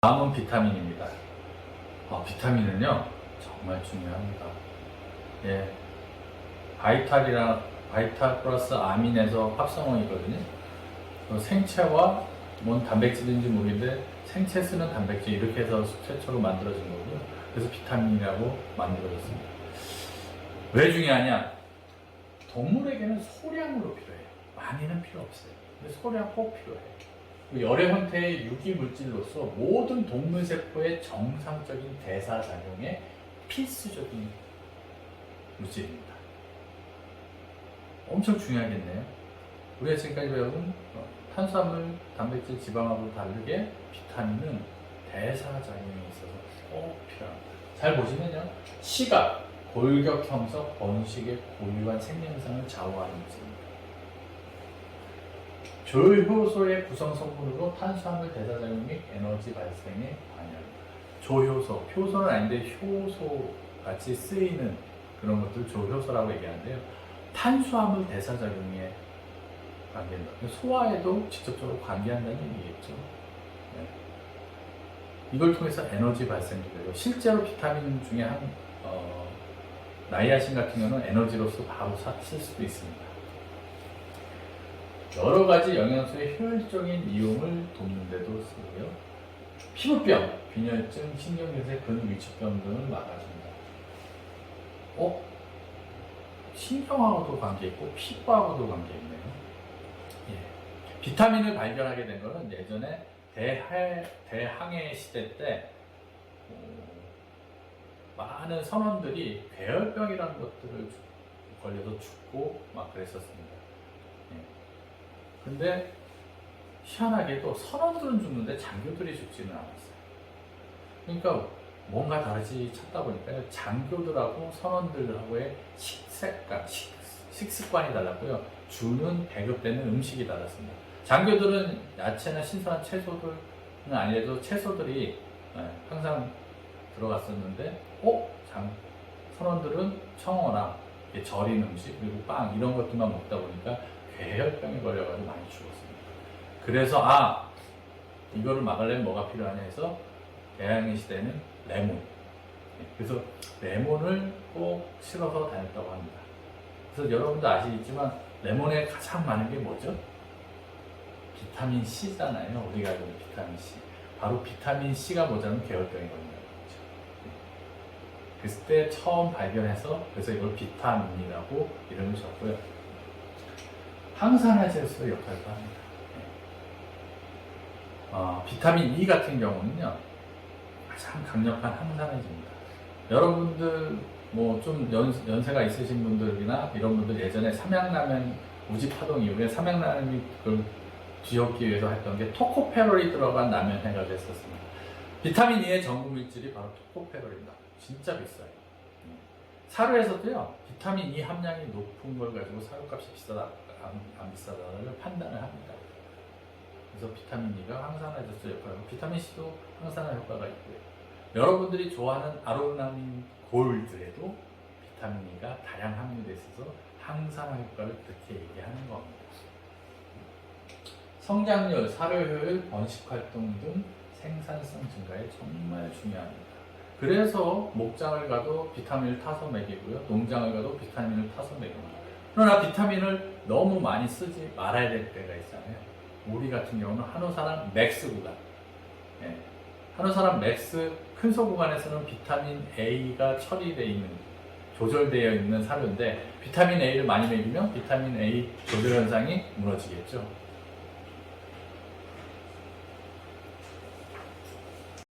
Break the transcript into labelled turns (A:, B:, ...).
A: 다음은 비타민입니다. 어, 비타민은요 정말 중요합니다. 예, 바이탈이랑 바이탈 플러스 아민에서 합성원이거든요. 어, 생체와 뭔 단백질인지 모르겠는데 생체 쓰는 단백질 이렇게 해서 최초로 만들어진 거고요. 그래서 비타민이라고 만들어졌습니다. 왜 중요하냐? 동물에게는 소량으로 필요해요. 많이는 필요 없어요. 근데 소량 꼭 필요해요. 그 열의 형태의 유기 물질로서 모든 동물 세포의 정상적인 대사 작용에 필수적인 물질입니다. 엄청 중요하겠네요. 우리가 지금까지 배운 어, 탄수화물, 단백질, 지방하고 다르게 비타민은 대사 작용에 있어서 꼭 필요합니다. 잘 보시면요, 시각, 골격 형성, 번식의 고유한 생명상을 좌우하는 물질입니다. 조효소의 구성 성분으로 탄수화물 대사작용 및 에너지 발생에 관여합니다. 조효소, 효소는 아닌데 효소 같이 쓰이는 그런 것들 조효소라고 얘기하는데요. 탄수화물 대사작용에 관계한다. 소화에도 직접적으로 관계한다는 얘기겠죠. 네. 이걸 통해서 에너지 발생도 되고 실제로 비타민 중에 한 어, 나이아신 같은 경우는 에너지로서 바로 쓸 수도 있습니다. 여러 가지 영양소의 효율적인 이용을 돕는 데도 쓰고요. 피부병, 빈혈증, 신경계세, 근위축병 등을 막아줍니다. 어? 신경하고도 관계있고 피부하고도 관계있네요. 예. 비타민을 발견하게 된 것은 예전에 대해, 대항해 시대 때 어, 많은 선원들이 괴혈병이라는 것들을 죽- 걸려서 죽고 막 그랬었습니다. 예. 근데 희한하게도 선원들은 죽는데 장교들이 죽지는 않았어요. 그러니까 뭔가 다르지 찾다 보니까 장교들하고 선원들하고의 식습관, 식, 식습관이 달랐고요. 주는 배급되는 음식이 달랐습니다. 장교들은 야채나 신선한 채소들은 아니래도 채소들이 예, 항상 들어갔었는데, 어? 장, 선원들은 청어나 절인 음식, 그리고 빵, 이런 것들만 먹다 보니까 괴혈병에 걸려가지고 많이 죽었습니다. 그래서, 아, 이거를 막으려면 뭐가 필요하냐 해서, 대항해 시대는 레몬. 예, 그래서 레몬을 꼭 실어서 다녔다고 합니다. 그래서 여러분도 아시겠지만, 레몬에 가장 많은 게 뭐죠? 비타민 C잖아요. 우리가 알고 있는 비타민 C. 바로 비타민 C가 모자라면 괴혈병이 걸린다는 거죠. 그랬을 때 처음 발견해서 그래서 이걸 비타민이라고 이름을 줬고요. 항산화제로서의 역할도 합니다. 네. 어, 비타민 E 같은 경우는요 가장 강력한 항산화제입니다. 여러분들 뭐좀 연세가 있으신 분들이나 이런 분들 예전에 삼양라면 우지파동 이후에 삼양라면이 그걸 뒤엎기 위해서 했던 게 토코페롤이 들어간 라면 해가지고 했었습니다. 비타민 E의 전구 물질이 바로 토코페롤입니다. 진짜 비싸요. 음. 사료에서도요, 비타민 E 함량이 높은 걸 가지고 사료값이 비싸다, 안, 안 비싸다를 판단을 합니다. 그래서 비타민 E가 항산화제소 역할을 하고, 비타민 C도 항산화 효과가 있고요. 여러분들이 좋아하는 아로나민 골드에도 비타민 E가 다량 함유되어 있어서 항산화 효과를 그렇게 얘기하는 겁니다. 성장률, 사료 효율, 번식 활동 등 생산성 증가에 정말 중요합니다. 그래서 목장을 가도 비타민을 타서 먹이고요. 농장을 가도 비타민을 타서 먹입니다. 그러나 비타민을 너무 많이 쓰지 말아야 될 때가 있잖아요. 우리 같은 경우는 한우사람 맥스 구간. 예. 한우사람 맥스 큰소 구간에서는 비타민 A가 처리되어 있는, 조절되어 있는 사료인데, 비타민 A를 많이 먹이면 비타민 A 조절 현상이 무너지겠죠.